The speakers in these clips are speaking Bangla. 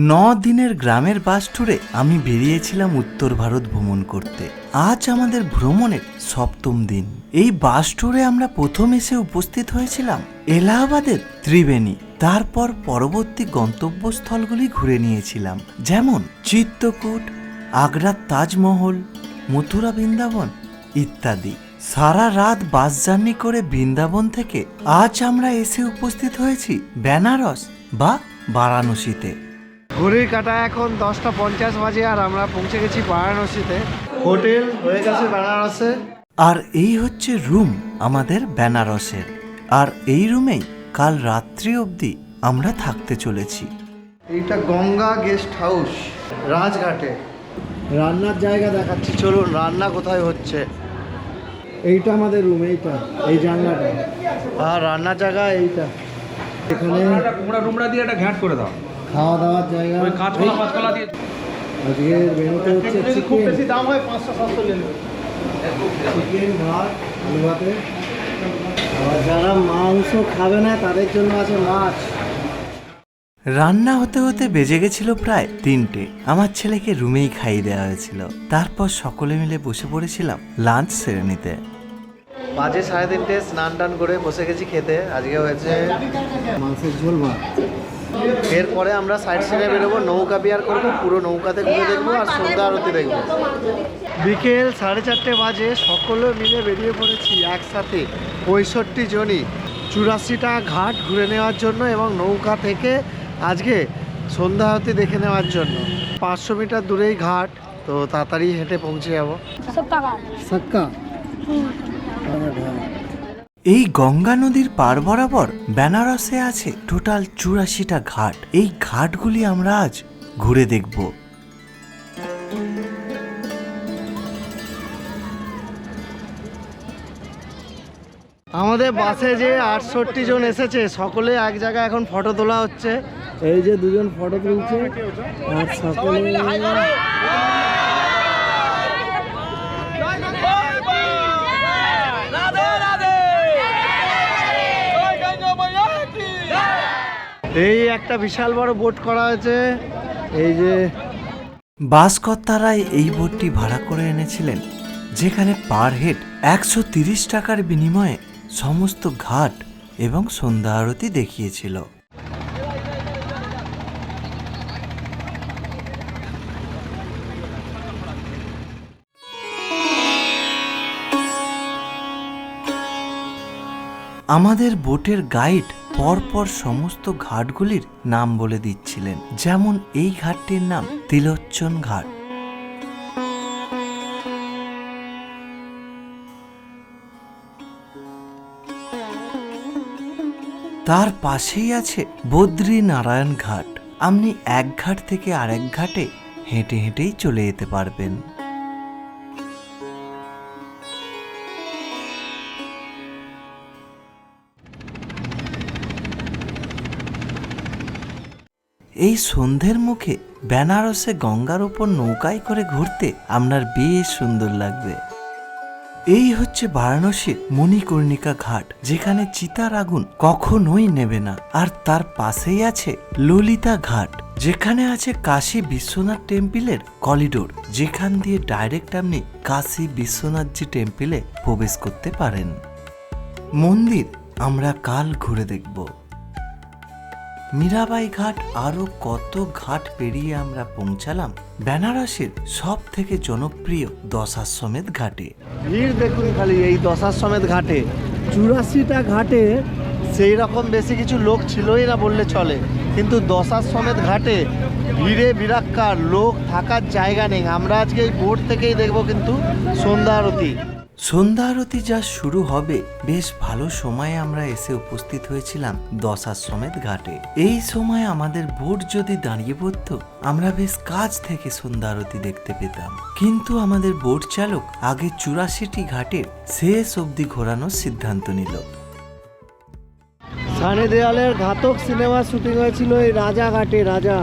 ন দিনের গ্রামের বাস ট্যুরে আমি বেরিয়েছিলাম উত্তর ভারত ভ্রমণ করতে। আজ আমাদের ভ্রমণের সপ্তম দিন। এই বাস ট্যুরে আমরা প্রথম এসে উপস্থিত হয়েছিলাম এলাহাবাদের ত্রিবেণী। তারপর পরবর্তী গন্তব্যস্থলগুলি ঘুরে নিয়েছিলাম, যেমন চিত্তকূট, আগ্রার তাজমহল, মথুরা বৃন্দাবন ইত্যাদি। সারা রাত বাস জার্নি করে বৃন্দাবন থেকে আজ আমরা এসে উপস্থিত হয়েছি বেনারস বা বারাণসীতে। ঘড়ির কাটা এখন দশটা পঞ্চাশ বাজে আর আমরা পৌঁছে গেছি বারাণসীতে। হোটেল হয়ে গেছে বেনারসে আর এই হচ্ছে রুম আমাদের বেনারসের। আর এই রুমেই কাল রাত্রি অবধি আমরা থাকতে চলেছি। এইটা গঙ্গা গেস্ট হাউস রাজঘাটে। রান্নার জায়গা দেখাচ্ছি চলুন রান্না কোথায় হচ্ছে। এইটা আমাদের রুম এইটা এই জানলাটা। আর রান্নার জায়গা এইটা। এখানে কুমড়া টুমড়া দিয়ে একটা ঘ্যাট করে দাও। খাওয়া দাওয়ার জায়গা ওই কাঁচকলা ফাঁচকলা দিয়ে। আজকে মেনুতে হচ্ছে চিকেন দাম হয় ভাত আলু ভাতে যারা মাংস খাবে না তাদের জন্য আছে মাছ। রান্না হতে হতে বেজে গেছিল প্রায় তিনটে। আমার ছেলেকে রুমেই খাইয়ে দেওয়া হয়েছিল। তারপর সকলে মিলে বসে পড়েছিলাম লাঞ্চ সেরে নিতে বাজে সাড়ে তিনটে স্নান টান করে বসে গেছি খেতে। আজকে হয়েছে মাংসের ঝোল ভাত। এরপরে আমরা সাইড সিনে বেরোবো নৌকা বিহার করব পুরো নৌকাতে ঘুরে দেখব আর সন্ধ্যা আরতি দেখব। বিকেল সাড়ে চারটে বাজে সকলে মিলে বেরিয়ে পড়েছি একসাথে পঁয়ষট্টি জনই। চুরাশিটা ঘাট ঘুরে নেওয়ার জন্য এবং নৌকা থেকে আজকে সন্ধ্যা আরতি দেখে নেওয়ার জন্য। পাঁচশো মিটার দূরেই ঘাট তো তাড়াতাড়ি হেঁটে পৌঁছে যাব। সাক্কা এই গঙ্গা নদীর পার বরাবর বেনারসে আছে টোটাল চুরাশিটা ঘাট। এই ঘাটগুলি আমরা আজ ঘুরে দেখব। আমাদের বাসে যে আটষট্টি জন এসেছে সকলে এক জায়গায় এখন ফটো তোলা হচ্ছে। এই যে দুজন ফটো তুলছে আর সকলে এই একটা বিশাল বড় বোট করা হয়েছে। এই যে বাসকর্তারাই এই বোটটি ভাড়া করে এনেছিলেন, যেখানে পার হেড একশো তিরিশ টাকার বিনিময়ে সমস্ত ঘাট এবং সন্ধ্যা আরতি দেখিয়েছিল। আমাদের বোটের গাইড পরপর সমস্ত ঘাটগুলির নাম বলে দিচ্ছিলেন। যেমন এই ঘাটটির নাম তিলোচ্চন ঘাট। তার পাশেই আছে বদ্রী নারায়ণ ঘাট। আপনি এক ঘাট থেকে আরেক ঘাটে হেঁটে হেঁটেই চলে যেতে পারবেন। এই সন্ধ্যের মুখে বেনারসে গঙ্গার ওপর নৌকায় করে ঘুরতে আপনার বেশ সুন্দর লাগবে। এই হচ্ছে বারাণসীর মণিকর্ণিকা ঘাট, যেখানে চিতার আগুন কখনোই নেবে না। আর তার পাশেই আছে ললিতা ঘাট, যেখানে আছে কাশী বিশ্বনাথ টেম্পলের করিডোর যেখান দিয়ে ডাইরেক্ট আপনি কাশী বিশ্বনাথজি টেম্পলে প্রবেশ করতে পারেন। মন্দির আমরা কাল ঘুরে দেখব। মীরাবাই ঘাট আরও কত ঘাট পেরিয়ে আমরা পৌঁছালাম? বেনারসের সব থেকে জনপ্রিয় দশাশ্বমেধ ঘাটে। ভিড় দেখুন খালি এই দশার সমেত ঘাটে। চুরাশিটা ঘাটে সেই রকম বেশি কিছু লোক ছিলই না বললে চলে। কিন্তু দশার সমেত ঘাটে ভিড়ে বিরাক্কার লোক থাকার জায়গা নেই। আমরা আজকে এই বোট থেকেই দেখব কিন্তু সন্ধ্যা আরতি। সন্ধ্যা আরতি যা শুরু হবে, বেশ ভালো সময়ে আমরা এসে উপস্থিত হয়েছিলাম দশাশ্বমেধ ঘাটে। এই সময় আমাদের বোট যদি দাঁড়িয়ে পড়তো, আমরা বেশ কাছ থেকে সন্ধ্যা আরতি দেখতে পেতাম। কিন্তু আমাদের বোট চালক আগে চুরাশিটি ঘাটের শেষ অবধি ঘোরানোর সিদ্ধান্ত নিল। সানে দেয়ালের ঘাতক সিনেমা শুটিং হয়েছিল এই রাজা ঘাটে রাজা।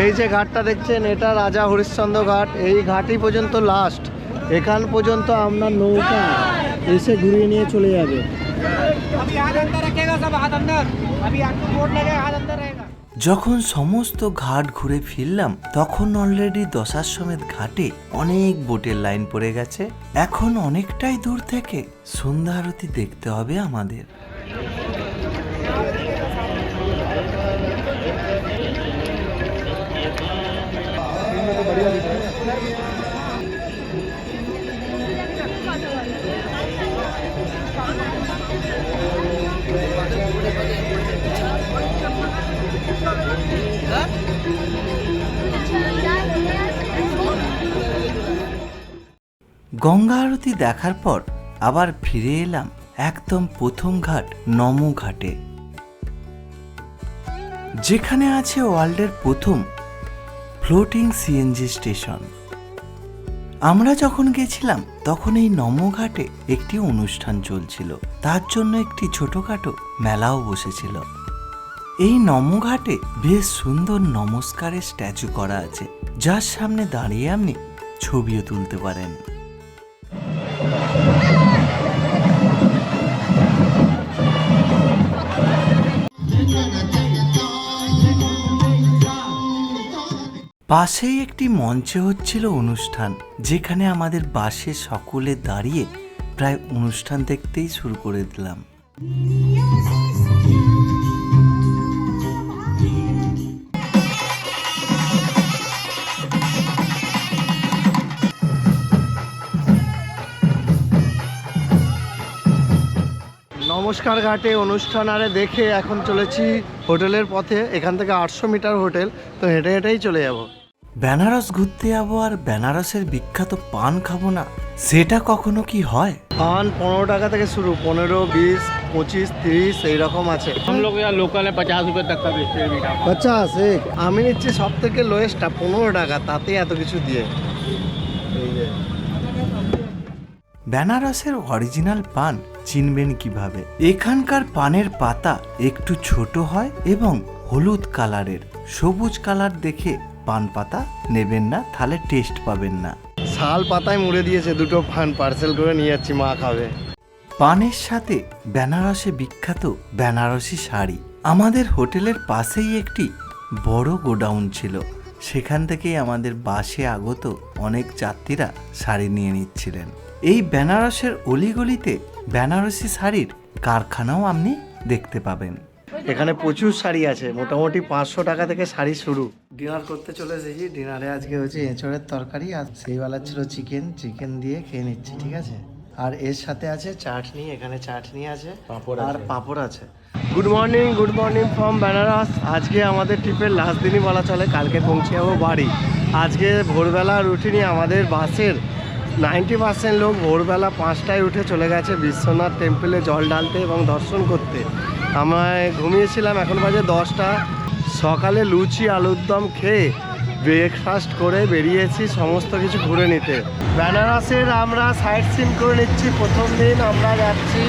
এই যে ঘাটটা দেখছেন এটা রাজা হরিশ্চন্দ্র ঘাট। এই ঘাটই পর্যন্ত লাস্ট এখান পর্যন্ত আপনার নৌকা এসে ঘুরিয়ে নিয়ে চলে যাবে। যখন সমস্ত ঘাট ঘুরে ফিরলাম তখন অলরেডি দশাশ্বমেধ ঘাটে অনেক বোটের লাইন পড়ে গেছে। এখন অনেকটাই দূর থেকে সন্ধ্যা আরতি দেখতে হবে আমাদের। গঙ্গা আরতি দেখার পর আবার ফিরে এলাম একদম প্রথম ঘাট, নমো ঘাটে। যেখানে আছে ওয়ার্ল্ডের প্রথম ফ্লোটিং সিএনজি স্টেশন। আমরা যখন গেছিলাম, তখন এই নমো ঘাটে একটি অনুষ্ঠান চলছিল। তার জন্য একটি ছোটখাটো মেলাও বসেছিল। এই নমো ঘাটে বেশ সুন্দর নমস্কারের স্ট্যাচু করা আছে। যার সামনে দাঁড়িয়ে আপনি ছবিও তুলতে পারেন। পাশেই একটি মঞ্চে হচ্ছিল অনুষ্ঠান, যেখানে আমাদের বাসে সকলে দাঁড়িয়ে প্রায় অনুষ্ঠান দেখতেই শুরু করে দিলাম। নমস্কার ঘাটে, অনুষ্ঠান আরে দেখে এখন চলেছি হোটেলের পথে, এখান থেকে আটশো মিটার হোটেল, তো হেঁটে হেঁটেই চলে যাব। বেনারস ঘুরতে যাবো আর বেনারসের বিখ্যাত পান খাবো না সেটা কখনো কি হয় পান পনেরো টাকা থেকে শুরু পনেরো বিশ পঁচিশ তিরিশ এইরকম আছে हम लोग यहाँ लोकल है पचास रुपये तक का बेचते हैं मीठा পঞ্চাশ এক আমি নিচ্ছি সব থেকে লোয়েস্টটা পনেরো টাকা তাতেই এত কিছু দিয়ে এই যে বেনারসের অরিজিনাল পান চিনবেন কিভাবে এখানকার পানের পাতা একটু ছোট হয় এবং হলুদ কালারের সবুজ কালার দেখে পান পাতা নেবেন না তাহলে টেস্ট পাবেন না। শাল পাতায় মুড়ে দিয়েছে দুটো পান পার্সেল করে নিয়ে যাচ্ছি মা খাবে। পানের সাথে বেনারসে বিখ্যাত বেনারসি শাড়ি। আমাদের হোটেলের পাশেই একটি বড় গোডাউন ছিল। সেখান থেকেই আমাদের বাসে আগত অনেক যাত্রীরা শাড়ি নিয়ে নিচ্ছিলেন। এই বেনারসের অলিগলিতে বেনারসি শাড়ির কারখানাও আপনি দেখতে পাবেন। এখানে প্রচুর শাড়ি আছে মোটামুটি পাঁচশো টাকা থেকে শাড়ি শুরু। ডিনার করতে চলে এসেছি। ডিনারে আজকে হচ্ছে এঁচড়ের তরকারি আর সেই বেলা ছিল চিকেন। চিকেন দিয়ে খেয়ে নিচ্ছি ঠিক আছে? আর এর সাথে আছে চাটনি এখানে চাটনি আছে পাঁপড় আর পাঁপড় আছে। Good morning good morning from Benaras আজকে আমাদের ট্রিপের লাস্ট দিনই বলা চলে কালকে পৌঁছে যাব বাড়ি। আজকে ভোরবেলা রুটিনি আমাদের বাসের নাইনটি পার্সেন্ট লোক ভোরবেলা পাঁচটায় উঠে চলে গেছে বিশ্বনাথ টেম্পলে জল ঢালতে এবং দর্শন করতে। আমায় ঘুমিয়েছিলাম এখন বাজে দশটা। সকালে লুচি আলুর দম খেয়ে ব্রেকফাস্ট করে বেরিয়েছি সমস্ত কিছু ঘুরে নিতে। বেনারসের আমরা সাইট সিন করে নিচ্ছি প্রথম দিন আমরা যাচ্ছি।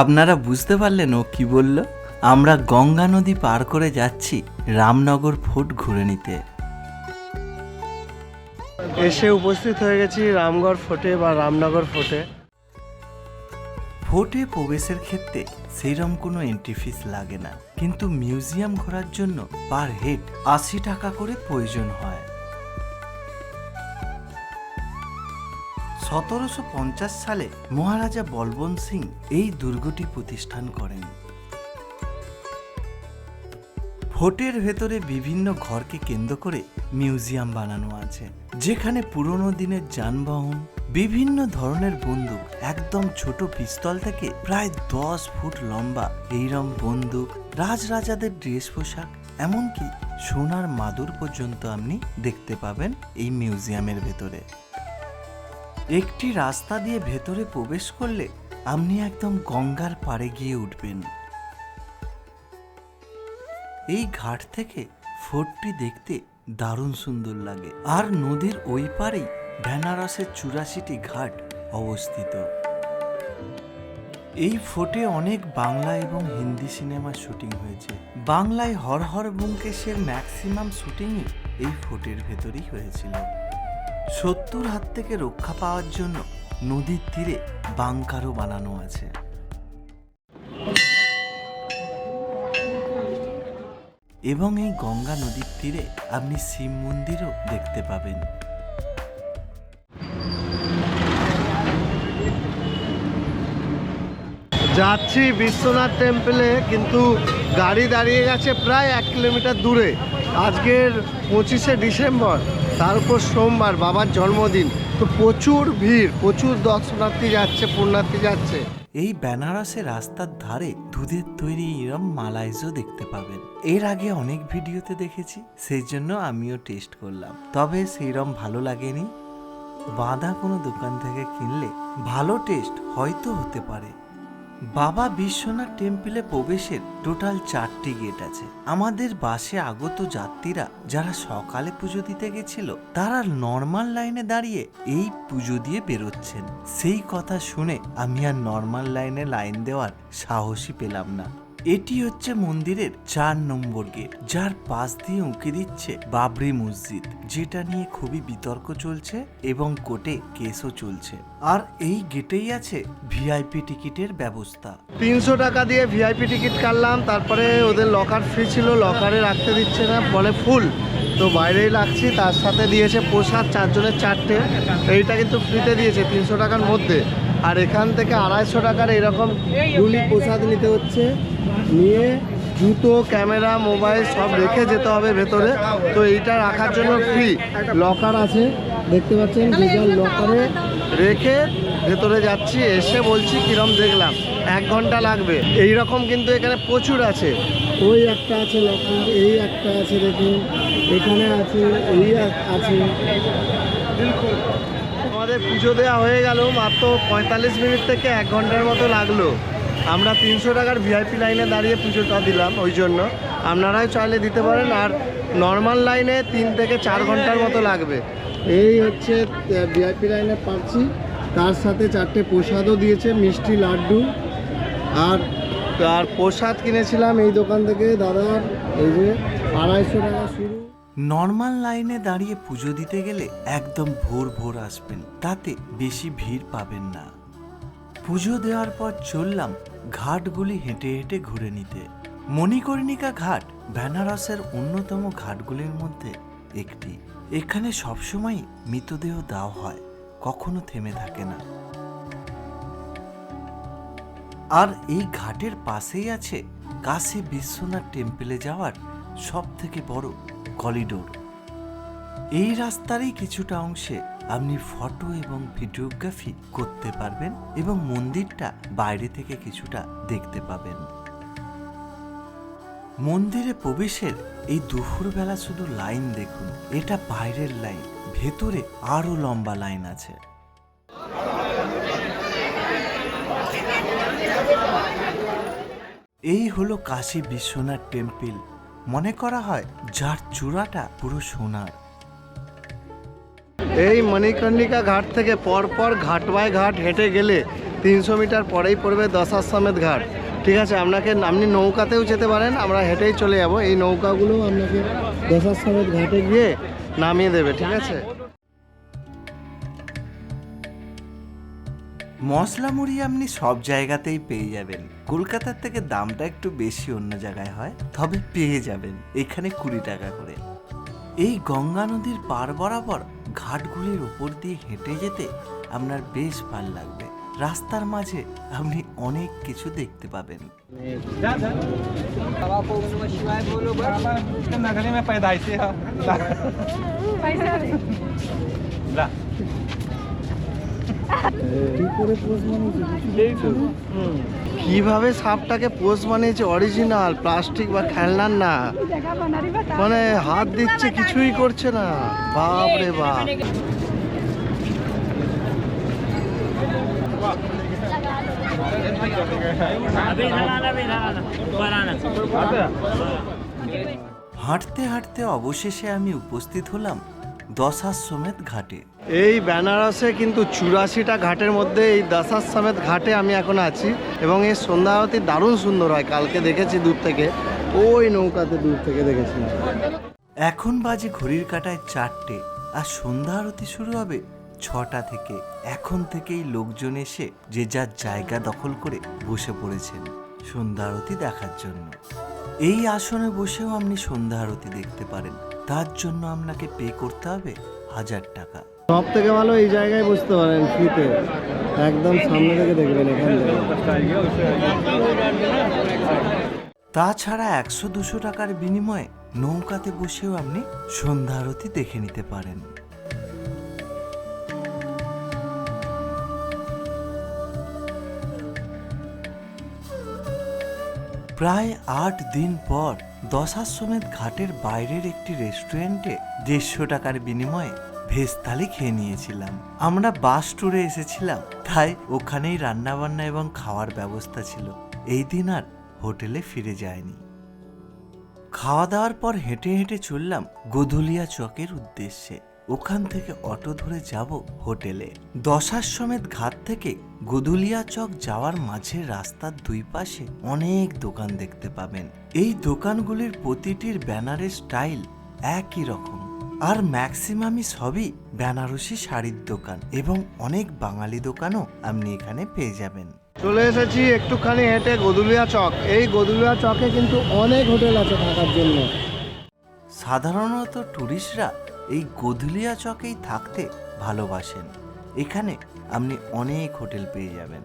আপনারা বুঝতে পারলেন ও কি বলল? আমরা গঙ্গা নদী পার করে যাচ্ছি রামনগর ফোর্ট ঘুরে নিতে। এসে উপস্থিত হয়ে গেছি রামগড় ফোর্টে বা রামনগর ফোর্টে। ফোর্টে প্রবেশের ক্ষেত্রে সেইরকম কোনো এন্ট্রি ফিস লাগে না। কিন্তু মিউজিয়াম ঘোরার জন্য পার হেড আশি টাকা করে প্রয়োজন হয়। সতেরোশো পঞ্চাশ সালে মহারাজা বলবন্ত সিং এই দুর্গটি প্রতিষ্ঠান করেন। ফোর্টের ভেতরে বিভিন্ন ঘরকে কেন্দ্র করে মিউজিয়াম বানানো আছে, যেখানে পুরনো দিনের যানবাহন বিভিন্ন ধরনের বন্দুক, একদম ছোট পিস্তল থেকে প্রায় দশ ফুট লম্বা। এইরম বন্দুক, রাজরাজাদের ড্রেস পোশাক, এমনকি সোনার মাদুর পর্যন্ত আপনি দেখতে পাবেন এই মিউজিয়ামের ভেতরে। একটি রাস্তা দিয়ে ভেতরে প্রবেশ করলে আপনি একদম গঙ্গার পাড়ে গিয়ে উঠবেন। এই ঘাট থেকে ফোর্টটি দেখতে দারুণ সুন্দর লাগে। আর নদীর ওই পারেই বেনারসের চুরাশিটি ঘাট অবস্থিত। এই ফোর্টে অনেক বাংলা এবং হিন্দি সিনেমার শুটিং হয়েছে। বাংলায় হর হর ব্যোমকেশের ম্যাক্সিমাম শুটিংই এই ফোর্টের ভেতরেই হয়েছিল। শত্রুর হাত থেকে রক্ষা পাওয়ার জন্য নদীর তীরে বাংকারও বানানো আছে। এবং এই গঙ্গা নদীর তীরে আপনি শিব মন্দিরও দেখতে পাবেন। যাচ্ছি বিশ্বনাথ টেম্পলে কিন্তু গাড়ি দাঁড়িয়ে গেছে প্রায় এক কিলোমিটার দূরে। আজকের পঁচিশে ডিসেম্বর, তার উপর সোমবার, বাবার জন্মদিন। তো প্রচুর ভিড়, প্রচুর দর্শনার্থী যাচ্ছে, পুণ্যার্থী যাচ্ছে। এই বেনারসের রাস্তার ধারে দুধের তৈরি এরম মালাইজও দেখতে পাবেন। এর আগে অনেক ভিডিওতে দেখেছি, সেই জন্য আমিও টেস্ট করলাম। তবে সেইরম ভালো লাগেনি। বাঁধা কোনো দোকান থেকে কিনলে ভালো টেস্ট হয়তো হতে পারে। বাবা বিশ্বনাথ টেম্পলে প্রবেশের টোটাল চারটি গেট আছে। আমাদের বাসে আগত যাত্রীরা যারা সকালে পুজো দিতে গেছিল, তারা নর্মাল লাইনে দাঁড়িয়ে এই পুজো দিয়ে বেরোচ্ছেন। সেই কথা শুনে আমি আর নর্মাল লাইনে লাইন দেওয়ার সাহসই পেলাম না। এটি হচ্ছে মন্দিরের চার নম্বর গেট, যার পাশ দিয়ে উঁকে দিচ্ছে বাবরি মসজিদ, যেটা নিয়ে খুবই বিতর্ক চলছে এবং কোর্টে কেসও চলছে। আর এই গেটেই আছে ভিআইপি টিকিটের ব্যবস্থা। তিনশো টাকা দিয়ে ভিআইপি টিকিট কাটলাম, তারপরে ওদের লকার ফ্রি ছিল, লকারে রাখতে দিচ্ছে না, বলে ফুল। তো বাইরেই রাখছি, তার সাথে দিয়েছে প্রসাদ, চারজনের চারটে। এইটা কিন্তু ফ্রিতে দিয়েছে তিনশো টাকার মধ্যে। আর এখান থেকে আড়াইশো টাকার এরকম গুলি প্রসাদ নিতে হচ্ছে। নিয়ে জুতো, ক্যামেরা, মোবাইল সব রেখে যেতে হবে ভেতরে। তো এইটা রাখার জন্য ফ্রি লকার আছে। দেখতে পাচ্ছেন লকারে রেখে ভেতরে যাচ্ছি, এসে বলছি কিরম দেখলাম। এক ঘণ্টা লাগবে। এই রকম কিন্তু এখানে প্রচুর আছে। ওই একটা আছে লকার এই একটা আছে দেখুন। এখানে আছে, এই আছে। আমাদের পুজো দেওয়া হয়ে গেল, মাত্র পঁয়তাল্লিশ মিনিট থেকে এক ঘণ্টার মতো লাগল। আমরা তিনশো টাকার ভিআইপি লাইনে দাঁড়িয়ে পুজোটা দিলাম ওই জন্য। আপনারাও চাইলে দিতে পারেন আর নর্মাল লাইনে তিন থেকে চার ঘণ্টার মতো লাগবে। এই হচ্ছে ভিআইপি লাইনে পাচ্ছি তার সাথে চারটে প্রসাদও দিয়েছে মিষ্টি লাড্ডু। আর আর প্রসাদ কিনেছিলাম এই দোকান থেকে দাদার এই যে আড়াইশো টাকা শুরু। নর্মাল লাইনে দাঁড়িয়ে পুজো দিতে গেলে একদম ভোর ভোর আসবেন তাতে বেশি ভিড় পাবেন না। পুজো দেওয়ার পর চললাম ঘাটগুলি হেঁটে হেঁটে ঘুরে নিতে। মণিকর্ণিকা ঘাট বেনারসের অন্যতম ঘাটগুলির মধ্যে একটি। এখানে সবসময় মৃতদেহ দেওয়া হয়, কখনো থেমে থাকে না। আর এই ঘাটের পাশেই আছে কাশী বিশ্বনাথ টেম্পলে যাওয়ার সব থেকে বড় করিডোর এই রাস্তারই কিছুটা অংশে আপনি ফটো এবং ভিডিওগ্রাফি করতে পারবেন এবং মন্দিরটা বাইরে থেকে কিছুটা দেখতে পাবেন। মন্দিরে প্রবেশের এই দুপুরবেলা শুধু লাইন দেখুন, এটা বাইরের লাইন, ভেতরে আরও লম্বা লাইন আছে। এই হলো কাশী বিশ্বনাথ টেম্পল। মনে করা হয় যার চূড়াটা পুরো সোনার। এই মণিকর্ণিকা ঘাট থেকে পরপর ঘাট বাই ঘাট হেঁটে গেলে তিনশো মিটার পরেই পড়বে দশাশ্বমেধ ঘাট। ঠিক আছে, আপনাকে আপনি নৌকাতেও যেতে পারেন, আমরা হেঁটেই চলে যাব। এই নৌকাগুলো আপনাকে দশাশ্বমেধ ঘাটে গিয়ে নামিয়ে দেবে, ঠিক আছে? মশলা মুড়ি আপনি সব জায়গাতেই পেয়ে যাবেন। কলকাতার থেকে দামটা একটু বেশি অন্য জায়গায় হয়, তবে পেয়ে যাবেন, এখানে কুড়ি টাকা করে। এই গঙ্গা নদীর পার বরাবর ঘাটগুলির ওপর দিয়ে হেঁটে যেতে আপনার বেশ ভালো লাগবে। রাস্তার মাঝে আপনি অনেক কিছু দেখতে পাবেন। কীভাবে সাপটাকে পোষ বানিয়েছে অরিজিনাল প্লাস্টিক বা খেলনার না? মানে হাত দিচ্ছে, কিছুই করছে না। বাপ রে বাপ। হাঁটতে হাঁটতে অবশেষে আমি উপস্থিত হলাম। দশাশ্বমেধ ঘাটে। এই বেনারসে কিন্তু চুরাশিটা ঘাটের মধ্যে এই দশাশ্বমেধ ঘাটে আমি এখন আছি এবং এই সন্ধ্যাবতী দারুণ সুন্দর হয় কালকে দেখেছি দূর থেকে। ওই নৌকাতে দূর থেকে দেখেছি। এখন বাজে ঘড়ির কাটায় চারটে আর সন্ধ্যা আরতি শুরু হবে ছটা থেকে। এখন থেকেই লোকজন এসে যে যার জায়গা দখল করে বসে পড়েছেন সন্ধ্যা আরতি দেখার জন্য। এই আসনে বসেও আপনি সন্ধ্যা আরতি দেখতে পারেন। তার জন্য আপনাকে পে করতে হবে হাজার টাকা। সব থেকে ভালো এই জায়গায় বুঝতে পারেন ফ্রিতে। একদম সামনে থেকে দেখবেন এখান তাছাড়া একশো দুশো টাকার বিনিময়ে নৌকাতে বসেও আপনি সন্ধ্যা আরতি দেখে নিতে পারেন। প্রায় আট দিন পর দশাশ্বমেধ ঘাটের বাইরের একটি রেস্টুরেন্টে দেড়শো টাকার বিনিময়ে ভেজ খেয়ে নিয়েছিলাম। আমরা বাস ট্যুরে এসেছিলাম, তাই ওখানেই রান্নাবান্না এবং খাওয়ার ব্যবস্থা ছিল। এই দিন আর হোটেলে ফিরে যায়নি খাওয়া দাওয়ার পর হেঁটে হেঁটে চললাম গোধুলিয়া চকের উদ্দেশ্যে। ওখান থেকে অটো ধরে যাব হোটেলে। দশাশ্বমেধ ঘাট থেকে গোধুলিয়া চক যাওয়ার মাঝের রাস্তার দুই পাশে অনেক দোকান দেখতে পাবেন। এই দোকানগুলির প্রতিটির ব্যানারের স্টাইল একই রকম। আর ম্যাক্সিমামই সবই বেনারসি শাড়ির দোকান এবং অনেক বাঙালি দোকানও আপনি এখানে পেয়ে যাবেন। চলে এসেছি একটুখানি হেঁটে গদুলিয়া চক। এই গদুলিয়া চকে কিন্তু অনেক হোটেল আছে থাকার জন্য। সাধারণত ট্যুরিস্টরা এই গোধুলিয়া চকেই থাকতে ভালোবাসেন। এখানে আপনি অনেক হোটেল পেয়ে যাবেন।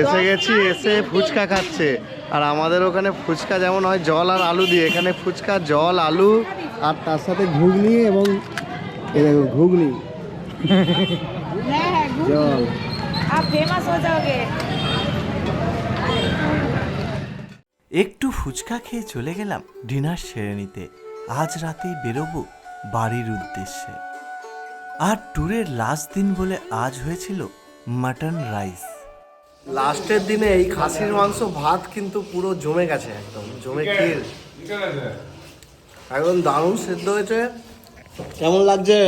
এসে গেছি এসে ফুচকা খাচ্ছে। আর আমাদের ওখানে ফুচকা যেমন হয় জল আর আলু দিয়ে। এখানে ফুচকা জল আলু আর তার সাথে ঘুগনি এবং ঘুগনি। জল। आप फेमस हो जाओगे একটু ফুচকা খেয়ে চলে গেলাম ডিনার সেরে নিতে আজ রাতেই বেরোবো বাড়ির উদ্দেশ্যে আর ট্যুরের লাস্ট দিন বলে আজ হয়েছিল মাটন রাইস লাস্টের দিনে এই খাসির মাংস ভাত কিন্তু পুরো জমে গেছে একদম জমে ক্ষীর একদম দারুণ সেদ্ধ হয়েছে কেমন লাগছে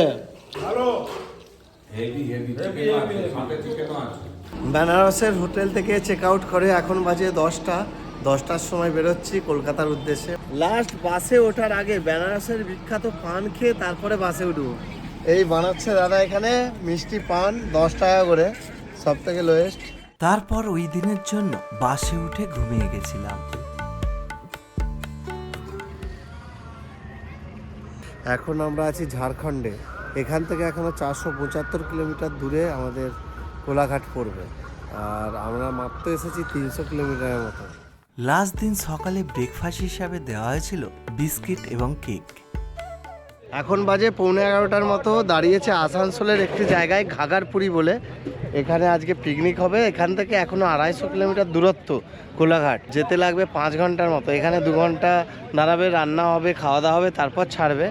বেনারসের হোটেল থেকে চেক আউট করে এখন বাজে দশটা। দশটার সময় বেরোচ্ছি কলকাতার উদ্দেশ্যে। লাস্ট বাসে ওঠার আগে বেনারসের বিখ্যাত পান খেয়ে তারপরে বাসে উঠবো। এই বানাচ্ছে দাদা এখানে মিষ্টি পান দশ টাকা করে সব থেকে লোয়েস্ট তারপর ওই দিনের জন্য বাসে উঠে ঘুমিয়ে গেছিলাম। এখন আমরা আছি ঝাড়খণ্ডে। এখান থেকে এখনও চারশো পঁচাত্তর কিলোমিটার দূরে আমাদের কোলাঘাট পড়বে। আর আমরা মাত্র এসেছি তিনশো কিলোমিটারের মতো। লাস্ট দিন সকালে ব্রেকফাস্ট হিসাবে দেওয়া হয়েছিল বিস্কিট এবং কেক। এখন বাজে পৌনে এগারোটার মতো। দাঁড়িয়েছে আসানসোলের একটি জায়গায় ঘাগারপুরি বলে। এখানে আজকে পিকনিক হবে। এখান থেকে এখনও আড়াইশো কিলোমিটার দূরত্ব কোলাঘাট। যেতে লাগবে পাঁচ ঘণ্টার মতো। এখানে দু ঘণ্টা দাঁড়াবে রান্না হবে খাওয়া দাওয়া হবে তারপর ছাড়বে।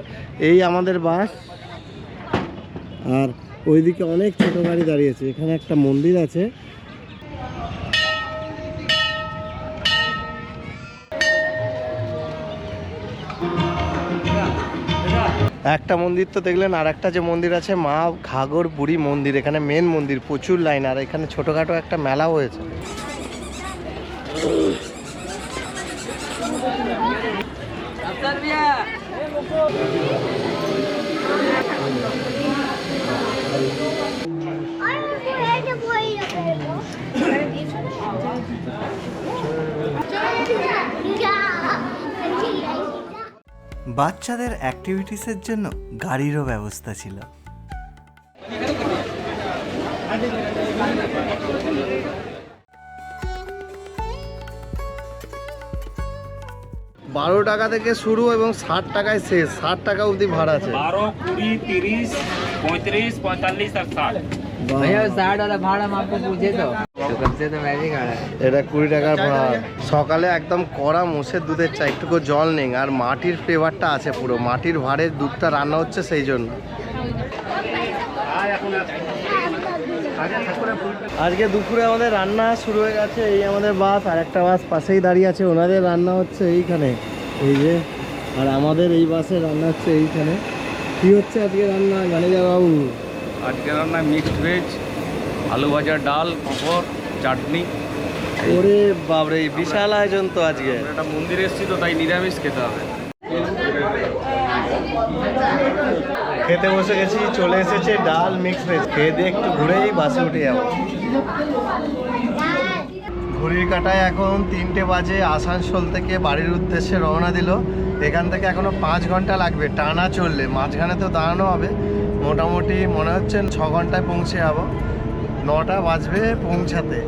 এই আমাদের বাস। আর ওইদিকে অনেক ছোট গাড়ি দাঁড়িয়েছে, এখানে একটা মন্দির আছে। একটা মন্দির তো দেখলেন আর একটা যে মন্দির আছে, মা ঘাগর বুড়ি মন্দির, এখানে মেন মন্দির, প্রচুর লাইন আর এখানে ছোটোখাটো একটা মেলা হয়েছে। বাচ্চাদের অ্যাক্টিভিটিসের জন্য গাড়িরও ব্যবস্থা ছিল। বারো টাকা থেকে শুরু এবং ষাট টাকায় শেষ। ষাট টাকা অবধি ভাড়া আছে। বারো কুড়ি তিরিশ পঁয়ত্রিশ পঁয়তাল্লিশ আর ষাট। ভাড়া মাপ বুঝে দাও। এটা কুড়ি টাকার ভাড়। সকালে একদম কড়া মোষের দুধের চা একটুকু জল নেই আর মাটির ফ্লেভারটা আছে পুরো। মাটির ভাড়ের দুধটা রান্না হচ্ছে সেই জন্য। আজকে দুপুরে আমাদের রান্না শুরু হয়ে গেছে এই আমাদের বাস আর একটা বাস পাশেই দাঁড়িয়ে আছে। ওনাদের রান্না হচ্ছে এইখানে। এই যে আর আমাদের এই বাসে রান্না হচ্ছে এইখানে। কি হচ্ছে আজকে রান্না ম্যানেজার বাবু? আজকে রান্না মিক্সড ভেজ আলু ভাজা ডাল পাঁপড় চাটনি। ওরে বাবরে বিশাল আয়োজন তো আজকে। একটা মন্দিরে এসেছি তো তাই নিরামিষ খেতে হবে। খেতে বসে গেছি চলে এসেছে ডাল মিক্স ভেজ খেয়ে দিয়ে একটু ঘুরেই বাসে উঠে যাব। ঘড়ির কাটায় এখন তিনটে বাজে আসানসোল থেকে বাড়ির উদ্দেশ্যে রওনা দিল। এখান থেকে এখনও পাঁচ ঘণ্টা লাগবে টানা চললে। মাঝখানে তো দাঁড়ানো হবে। মোটামুটি মনে হচ্ছে ছ ঘন্টায় পৌঁছে যাব। নটা বাজবে পৌঁছাতে।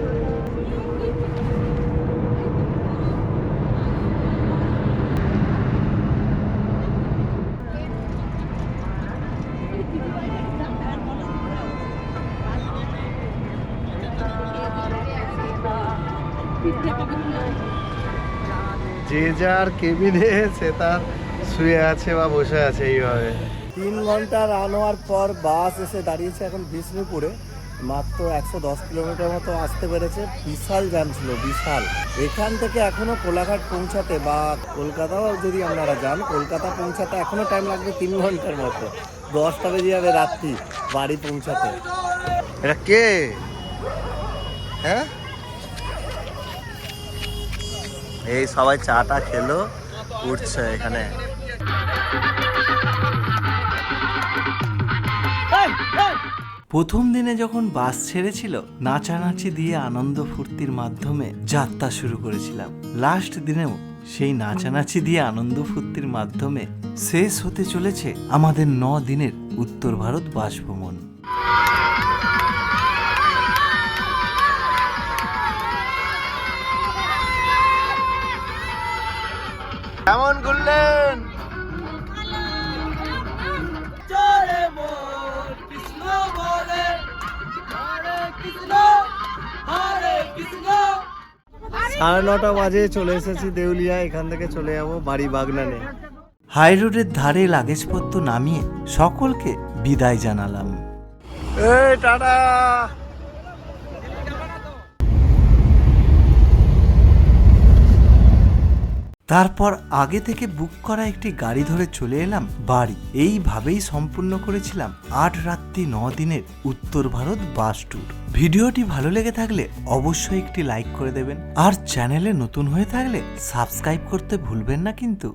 যে যার কেবিনে সে তার শুয়ে আছে বা বসে আছে এইভাবে। তিন ঘণ্টা রান হওয়ার পর বাস এসে দাঁড়িয়েছে এখন বিষ্ণুপুরে। মাত্র একশো দশ কিলোমিটার মতো আসতে পেরেছে। বিশাল জ্যাম ছিল, বিশাল। এখান থেকে এখনও কোলাঘাট পৌঁছাতে বা কলকাতাও যদি আপনারা যান, কলকাতা পৌঁছাতে এখনও টাইম লাগবে তিন ঘণ্টার মতো। দশটা বেজে যাবে রাত্রি বাড়ি পৌঁছাতে। এটা কে? হ্যাঁ? এই সবাই চাটা খেলো, উঠছে এখানে। প্রথম দিনে যখন বাস ছেড়েছিল, নাচানাচি দিয়ে আনন্দ ফুর্তির মাধ্যমে যাত্রা শুরু করেছিলাম। লাস্ট দিনেও সেই নাচানাচি দিয়ে আনন্দ ফুর্তির মাধ্যমে শেষ হতে চলেছে আমাদের ন দিনের উত্তর ভারত বাস ভ্রমণ কেমন ঘুরলেন সাড়ে নটা বাজে চলে এসেছি দেউলিয়া এখান থেকে চলে যাব বাড়ি বাগনানে। হাই রোডের ধারে লাগেজপত্র নামিয়ে সকলকে বিদায় জানালাম। এই টাটা! তারপর আগে থেকে বুক করা একটি গাড়ি ধরে চলে এলাম বাড়ি। এইভাবেই সম্পূর্ণ করেছিলাম আট রাত্রি ন দিনের উত্তর ভারত বাস ট্যুর ভিডিওটি ভালো লেগে থাকলে অবশ্যই একটি লাইক করে দেবেন। আর চ্যানেলে নতুন হয়ে থাকলে সাবস্ক্রাইব করতে ভুলবেন না কিন্তু।